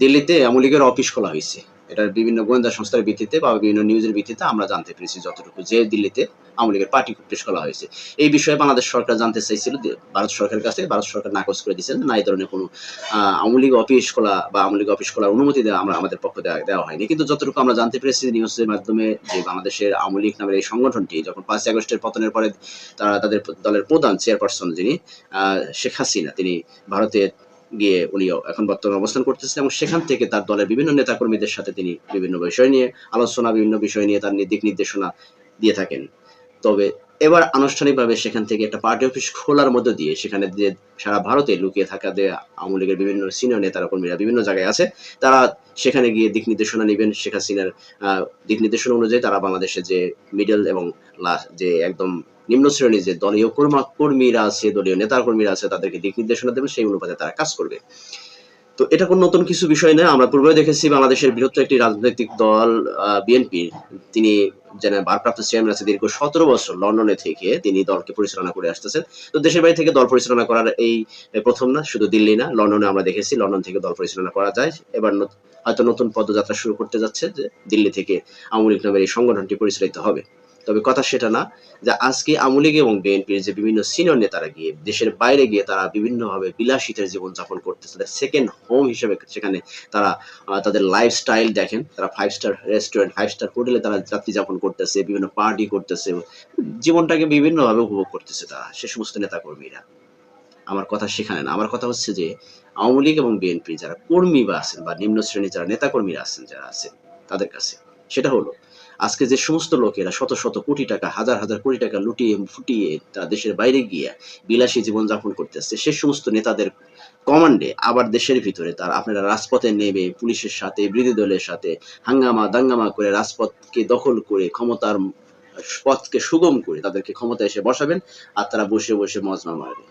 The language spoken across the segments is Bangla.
দিল্লিতে আওয়ামী লীগের অফিস খোলা হয়েছে। এটার বিভিন্ন গোয়েন্দা সংস্থার ভিত্তিতে বা বিভিন্ন নিউজের ভিত্তিতে আমরা জানতে পেরেছি যতটুকু যে দিল্লিতে আওয়ামী লীগের পার্টি অফিস খোলা হয়েছে। এই বিষয়ে বাংলাদেশ সরকার জানতে চাইছিল ভারত সরকারের কাছে ভারত সরকার নাকচ করে দিয়েছেন না, এই ধরনের কোনো আওয়ামী লীগ অফিস খোলা বা আওয়ামী লীগ অফিস খোলার অনুমতি দেওয়া আমরা আমাদের পক্ষ দেওয়া দেওয়া হয়নি। কিন্তু যতটুকু আমরা জানতে পেরেছি নিউজের মাধ্যমে যে বাংলাদেশের আওয়ামী লীগ নামের এই সংগঠনটি যখন পাঁচই আগস্টের পতনের পরে তারা তাদের দলের প্রধান চেয়ারপারসন যিনি শেখ হাসিনা, তিনি ভারতে গিয়ে উনি এখন বর্তমানে অবস্থান করতেছেন এবং সেখান থেকে তার দলের বিভিন্ন নেতাকর্মীদের সাথে তিনি বিভিন্ন বিষয় নিয়ে আলোচনা, বিভিন্ন বিষয় নিয়ে তার দিক নির্দেশনা দিয়ে থাকেন। তবে এবার আনুষ্ঠানিকভাবে সেখান থেকে একটা পার্টি অফিস খোলার মধ্য দিয়ে সেখানে যে সারা ভারতে লুকিয়ে থাকা যে আওয়ামী লীগের বিভিন্ন সিনিয়র নেতারা, কর্মীরা বিভিন্ন জায়গায় আছে, তারা সেখানে গিয়ে দিক নির্দেশনা নেবেন। শেখ হাসিনার দিক নির্দেশনা অনুযায়ী তারা বাংলাদেশে যে মিডল এবং যে একদম নিম্ন শ্রেণির যে দলীয় কর্মা, কর্মীরা আছে, দলীয় নেতা কর্মীরা আছে, তাদেরকে দিক নির্দেশনা দেবেন। সেই অনুপাতে তারা কাজ করবে। তো এটা কোনো নতুন কিছু বিষয় নয়। আমরা পূর্বে দেখেছি বাংলাদেশের বৃহত্তর একটি রাজনৈতিক দল বিএনপি। তিনি যেন ভারপ্রাপ্ত চেয়ারম্যান আছে দীর্ঘ সতেরো বছর লন্ডনে থেকে তিনি দলকে পরিচালনা করে আসতেছেন। তো দেশের বাড়ি থেকে দল পরিচালনা করার এই প্রথম না, শুধু দিল্লি না লন্ডনে আমরা দেখেছি লন্ডন থেকে দল পরিচালনা করা যায়। এবার হয়তো নতুন পদযাত্রা শুরু করতে যাচ্ছে যে দিল্লি থেকে আওয়ামী লীগ নামের এই সংগঠনটি পরিচালিত হবে। তবে কথা সেটা না যে আজকে আওয়ামী লীগ এবং বিএনপির যে বিভিন্ন সিনিয়র নেতারা গিয়ে দেশের বাইরে গিয়ে তারা বিভিন্নভাবে বিলাসিতার জীবনযাপন করতেছে সেকেন্ড হোম হিসেবে সেখানে তারা তাদের লাইফস্টাইল দেখেন, তারা five star restaurant five star হোটেলে তারা যাত্রী যাপন করতেছে, বিভিন্ন পার্টি করতেছে, জীবনটাকে বিভিন্নভাবে উপভোগ করতেছে তারা, সে সমস্ত নেতা কর্মীরা আমার কথা সেখানে না, আমার কথা হচ্ছে যে আওয়ামী লীগ এবং বিএনপি যারা কর্মী বা আছেন বা নিম্ন শ্রেণির যারা নেতা কর্মীরা আছেন, যারা আছেন তাদের কাছে, সেটা হলো আজকে যে সমস্ত লোকেরা শত শত কোটি টাকা, হাজার হাজার কোটি টাকা লুটিয়ে, ফুটিয়ে তারা দেশের বাইরে গিয়ে বিলাসী জীবন যাপন করতেছে সে সমস্ত নেতাদের কমান্ডে আবার দেশের ভিতরে তার আপনারা রাজপথে নেমে পুলিশের সাথে, বিরোধী দলের সাথে হাঙ্গামা দাঙ্গামা করে রাজপথকে দখল করে ক্ষমতার পথকে সুগম করে তাদেরকে ক্ষমতায় এসে বসাবেন আর তারা বসে বসে মজমা মারবে।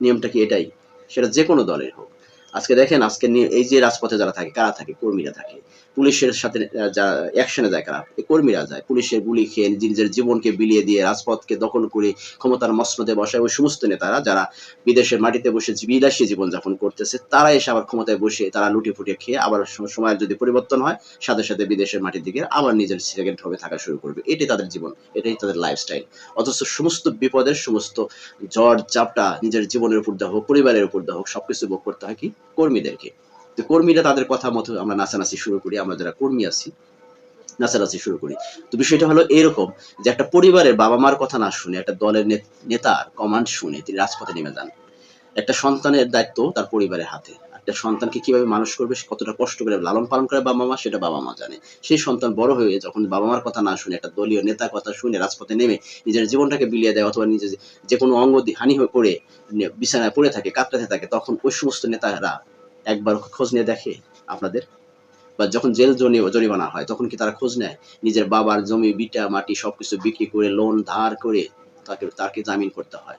নিয়মটা কি এটাই? সেটা যে কোনো দলের হোক। আজকে দেখেন, আজকে এই যে রাজপথে যারা থাকে, কারা থাকে? কর্মীরা থাকে। পুলিশের সাথে যারা অ্যাকশনে যায় কারা? কর্মীরা যায়। পুলিশের গুলি খেয়ে নিজের জীবনকে বিলিয়ে দিয়ে রাজপথকে দখল করে ক্ষমতার মসনদে বসায়। ওই সমস্ত নেতারা যারা বিদেশের মাটিতে বসে বিলাসী জীবনযাপন করতেছে, তারা এসে আবার ক্ষমতায় বসে তারা লুটি ফুটিয়ে খেয়ে আবার সময়ের যদি পরিবর্তন হয়, সাথে সাথে বিদেশের মাটির দিকে আবার নিজের সেকেন্ড হবে থাকা শুরু করবে। এটাই তাদের জীবন, এটাই তাদের লাইফস্টাইল অথচ সমস্ত বিপদের, সমস্ত জ্বর চাপটা নিজের জীবনের উপর দেওয়া হোক, পরিবারের উপর দেওয়া হোক, সবকিছু ভোগ করতে হয় কি? কর্মীদেরকে। তো কর্মীরা তাদের কথা মতো আমরা নাচানাচি শুরু করি, আমরা যারা কর্মী আছি, নাচানাচি শুরু করি। তো বিষয়টা হলো এরকম যে একটা পরিবারের বাবা মার কথা না শুনে, একটা দলের নেতার কমান্ড শুনে তিনি রাজপথে নেমে যান। একটা সন্তানের দায়িত্ব তার পরিবারের হাতে। একটা সন্তানকে কীভাবে মানুষ করবে কতটা কষ্ট করে লালন পালন করে বাবা মা সেটা বাবা মা জানে। সেই সন্তান বড় হয়ে যখন বাবা মার কথা না শুনে, একটা দলীয় নেতার কথা শুনে রাজপথে নেমে নিজের জীবনটাকে বিলিয়ে দেয় অথবা নিজের যে কোনো অঙ্গ হানি হয়ে পড়ে বিছানায় পড়ে থাকে কাঁপতে থাকে, তখন ওই সমস্ত নেতারা একবার খোঁজ নিয়ে দেখে আপনাদের। বা যখন জেল জনি- জরিমানা হয়, তখন কি তারা খোঁজ নেয়? নিজের বাবার জমি, বিটা, মাটি সবকিছু বিক্রি করে লোন ধার করে তাকে তাকে জামিন করতে হয়।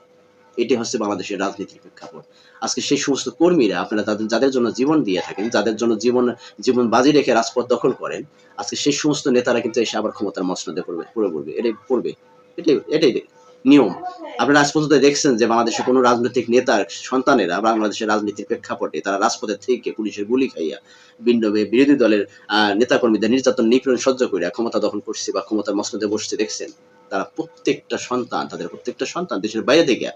এটি হচ্ছে বাংলাদেশের রাজনীতির প্রেক্ষাপট। আজকে সেই সমস্ত কর্মীরা আপনারা তাদের, যাদের জন্য জীবন দিয়ে থাকেন, যাদের জন্য জীবন জীবন বাজি রেখে রাজপথ দখল করেন, আজকে সেই সমস্ত নেতারা কিন্তু এসে আবার ক্ষমতার মসনদে পড়বে, পড়ে পড়বে, এটাই পড়বে। এটাই এটাই নিয়ম। আপনারা আজ পর্যন্ত দেখছেন যে বাংলাদেশের কোনো রাজনৈতিক নেতার সন্তানেরা বাংলাদেশের রাজনীতির প্রেক্ষাপটে তারা রাজপথে থেকে পুলিশের গুলি খাইয়া বিন্ডবে বিরোধী দলের নেতাকর্মীদের নির্যাতন, নিপীড়ন সহ্য করে ক্ষমতা দখল করছে বা ক্ষমতার মসনদে বসছে, দেখছেন? তারা প্রত্যেকটা সন্তান, তাদের প্রত্যেকটা সন্তান দেশের বাইরে থেকে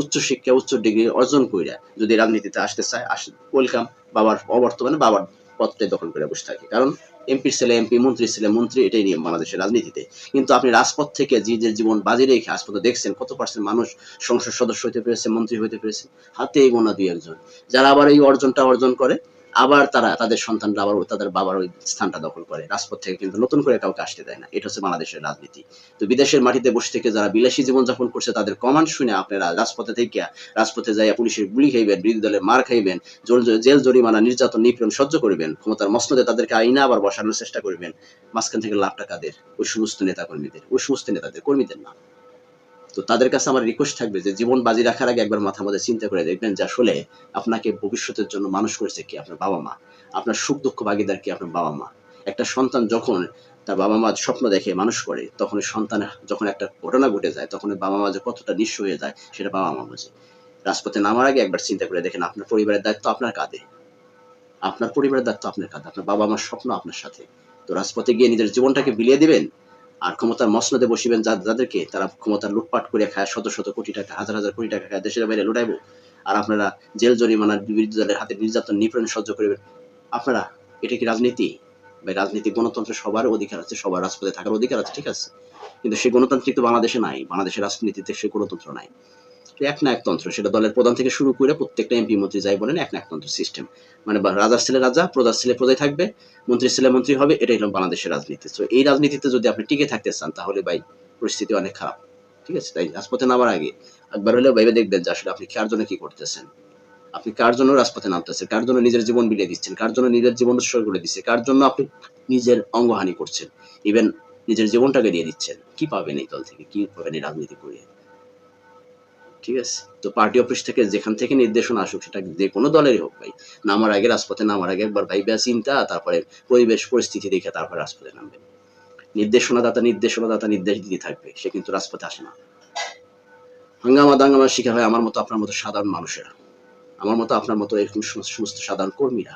উচ্চ শিক্ষা, উচ্চ ডিগ্রি অর্জন কইরা যদি রাজনীতিতে আসতে চায়, আস ওয়েলকাম, বাবার অবর্তমানে বাবার পদটাই দখল করে বসে থাকে। কারণ এমপির ছেলে এমপি মন্ত্রী ছেলে, মন্ত্রী এটাই নিয়ম বাংলাদেশের রাজনীতিতে। কিন্তু আপনি রাজপথ থেকে যে জীবন বাজি রেখে আজ দেখছেন কত পার্সেন্ট মানুষ সংসদ সদস্য হইতে পেরেছে, মন্ত্রী হইতে পেরেছে, হাতে গোনা দুই একজন। যারা আবার এই অর্জনটা অর্জন করে আবার তারা, তাদের সন্তানরা আবার তাদের বাবার ওই স্থানটা দখল করে। রাজপথ থেকে কিন্তু নতুন করে কাউকে আসতে দেয় না। এটা হচ্ছে বাংলাদেশের রাজনীতি। তো বিদেশের মাটিতে বসে থেকে যারা বিলাসী জীবন যাপন করছে, তাদের কমান্ড শুনে আপনারা রাজপথে থেকে, রাজপথে যাইয়া পুলিশের গুলি খাইবেন, বিরোধী দলের মার খাইবেন, জেল জরিমানা, নির্যাতন, নিপীড়ন সহ্য করবেন, ক্ষমতার মসনদে তাদেরকে আইনা আবার বসানোর চেষ্টা করবেন, মাঝখান থেকে লাভটা কাদের ওই সমস্ত নেতা কর্মীদের ওই সমস্ত নেতাদের, কর্মীদের না তো তাদের কাছে আমার রিকোয়েস্ট থাকবে যে জীবন বাজি রাখার আগে একবার মাথার মধ্যে চিন্তা করে দেখবেন যে আসলে আপনাকে ভবিষ্যতের জন্য মানুষ করেছে কি? আপনার বাবা মা। আপনার সুখ দুঃখ ভাগিদার কি? আপনার বাবা মা। একটা সন্তান যখন তার বাবা মা স্বপ্ন দেখে মানুষ করে, তখন সন্তান যখন একটা ঘটনা ঘটে যায়, তখন বাবা মা যে কতটা নিঃস্ব হয়ে যায়, সেটা বাবা মা বোঝে। রাজপথে নামার আগে একবার চিন্তা করে দেখেন, আপনার পরিবারের দায়িত্ব আপনার কাঁধে। আপনার পরিবারের দায়িত্ব আপনার কাঁধে। আপনার বাবা মার স্বপ্ন আপনার সাথে। তো রাজপথে গিয়ে নিজের জীবনটাকে বিলিয়ে দিবেন আর ক্ষমতার মসনদে বসিবেন যাদেরকে তারা ক্ষমতার লুটপাট করে খায়, শত শত কোটি টাকা, হাজার হাজার কোটি টাকা খায়, দেশের বাইরে লুটাইব। আর আপনারা জেল জরিমানার বিরোধী দলের হাতে নির্যাতন, নিপীড়ন সহ্য করবেন। আপনারা, এটা কি রাজনীতি? বা রাজনীতি গণতন্ত্রের সবার অধিকার আছে, সবার রাজপথে থাকার অধিকার আছে, ঠিক আছে? কিন্তু সেই গণতান্ত্রিক তো বাংলাদেশে নাই, বাংলাদেশের রাজনীতিতে সে গণতন্ত্র নাই। এক না একতন্ত্র সেটা দলের প্রধান থেকে শুরু করে প্রত্যেকটা এমপি মন্ত্রী যাই বলেন এক না একতন্ত্র সিস্টেম মানে রাজার ছেলে রাজা, প্রজার ছেলে প্রজায় থাকবে মন্ত্রীর ছেলে মন্ত্রী হবে, এটাই হলো বাংলাদেশের রাজনীতি। তো এই রাজনীতিতে যদি আপনি টিকে থাকতে চান, তাহলে ভাই পরিস্থিতি অনেক খারাপ। ঠিক আছে? তাই রাজপথে নামার আগে একবার হলেও ভেবে দেখবেন যে আসলে আপনি কার জন্য কি করতেছেন। আপনি কার জন্য রাজপথে নামতেছেন? কার জন্য নিজের জীবন বিলিয়ে দিচ্ছেন? কার জন্য নিজের জীবন উৎসর্গ করে দিচ্ছে কার জন্য আপনি নিজের অঙ্গহানি করছেন? ইভেন নিজের জীবনটাকে দিয়ে দিচ্ছেন? কি পাবেন এই দল থেকে? কি পাবেন এই রাজনীতি করে? ঠিক আছে? তো পার্টি অফিস থেকে যেখান থেকে নির্দেশনা আসুক, সেটা যে কোনো দলেরই হোক ভাই। নামার আগে রাজপথে নামার আগে একবার ভাইবা চিন্তা, তারপরে পরিবেশ, পরিস্থিতি দেখে তারপরে রাজপথে নামবেন নির্দেশনা দাতা নির্দেশনা দাতা নির্দেশ দিতে থাকবে, সে কিন্তু রাজপথে আসে না। হাঙ্গামা দাঙ্গামার শিকার হয় আমার মতো আপনার মতো সাধারণ মানুষেরা, আমার মতো আপনার মতো এরকম সমস্ত সাধারণ কর্মীরা,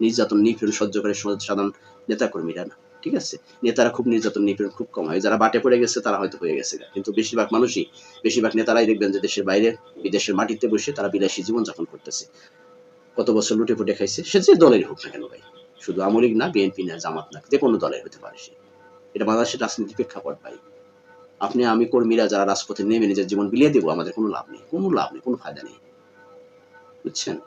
নির্যাতন, নিপীড়ন সহ্য করে সাধারণ নেতা কর্মীরা না। ঠিক আছে? নেতারা খুব নির্যাতন নিপীড়ন খুব কম হয়। যারা বাটে পড়ে গেছে, তারা হয়তো হয়ে গেছে কিন্তু বেশিরভাগ মানুষই, বেশিরভাগ নেতারাই দেখবেন যে দেশের বাইরে, বিদেশের মাটিতে বসে তারা বিলাসী জীবনযাপন করতেছে। কত বছর লুটে ফুটে খাইছে, সে যে দলেরই হোক না কেন ভাই। শুধু আমলিক না, বিএনপি না, জামাত না, যে কোনো দলের হতে পারে সে। এটা বাংলাদেশের রাজনীতি প্রেক্ষাপট ভাই। আপনি, আমি কর্মীরা যারা রাজপথে নেমে নিজের জীবন বিলিয়ে দেবো, আমাদের কোনো লাভ নেই, কোনো লাভ নেই, কোনো ফায়দা নেই। বুঝছেন?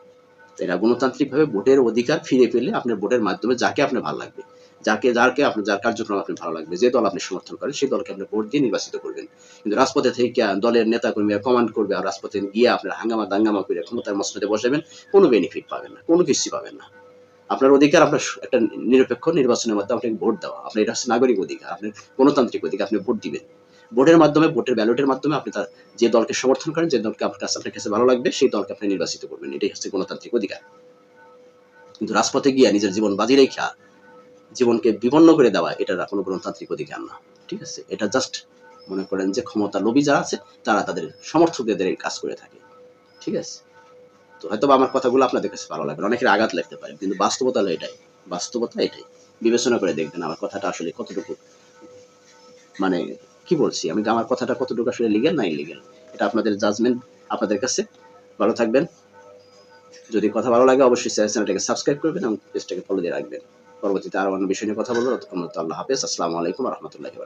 এরা গণতান্ত্রিক ভাবে ভোটের অধিকার ফিরে পেলে আপনার ভোটের মাধ্যমে যাকে আপনার ভালো লাগবে। যাকে যাকে আপনার যার কার্যক্রম আপনি ভালো লাগবে, যে দল আপনি সমর্থন করেন, সেই দলকে আপনি ভোট দিয়ে নির্বাচিত করবেন। কিন্তু রাজপথে থেকে দলের নেতা কর্মীরা কমান্ড করবে আর রাজপথে গিয়ে আপনার হাঙ্গামা, দাঙ্গামা করে ক্ষমতার মসনদে বসাবেন, কোনো বেনিফিট পাবেন না, কোনো কিছু পাবেন না। আপনার অধিকার, আপনার একটা নিরপেক্ষ নির্বাচনের মাধ্যমে আপনাকে ভোট দেওয়া। আপনার এটা হচ্ছে নাগরিক অধিকার আপনার গণতান্ত্রিক অধিকার, আপনি ভোট দিবেন। ভোটের মাধ্যমে, ভোটের ব্যালটের মাধ্যমে আপনি তার, যে দলকে সমর্থন করেন, যে দলকে আপনার কাছে আপনার কাছে ভালো লাগবে, সেই দলকে আপনি নির্বাচিত করবেন। এটাই হচ্ছে গণতান্ত্রিক অধিকার। কিন্তু রাজপথে গিয়ে নিজের জীবন বাজি রেখা জীবনকে বিপন্ন করে দেওয়া, এটা কোনো গণতান্ত্রিক অধিকার না। ঠিক আছে? এটা জাস্ট মনে করেন যে ক্ষমতা লোভী যারা আছে, তারা তাদের সমর্থকদের কাজ করে থাকে। ঠিক আছে? তো হয়তো আমার কথাগুলো আপনাদের কাছে ভালো লাগবে। অনেকের আঘাত লাগতে পারে, কিন্তু বাস্তবতা হলো এটাই। বাস্তবতা এটাই। বিবেচনা করে দেখবেন আমার কথাটা আসলে কতটুকু মানে কি বলছি? আমি আমার কথাটা কতটুকু আসলে লিগেল না ইলিগেল এটা আপনাদের জাজমেন্ট আপনাদের কাছে। ভালো থাকবেন। যদি কথা ভালো লাগে, অবশ্যই চ্যানেলটাকে সাবস্ক্রাইব করবেন এবং পেজটাকে ফলো দিয়ে রাখবেন। পরবর্তীতে আরও অন্য বিষয় নিয়ে কথা বলব। আল্লাহ হাফেজ। আসসালামু আলাইকুম রহমতুল্লাহি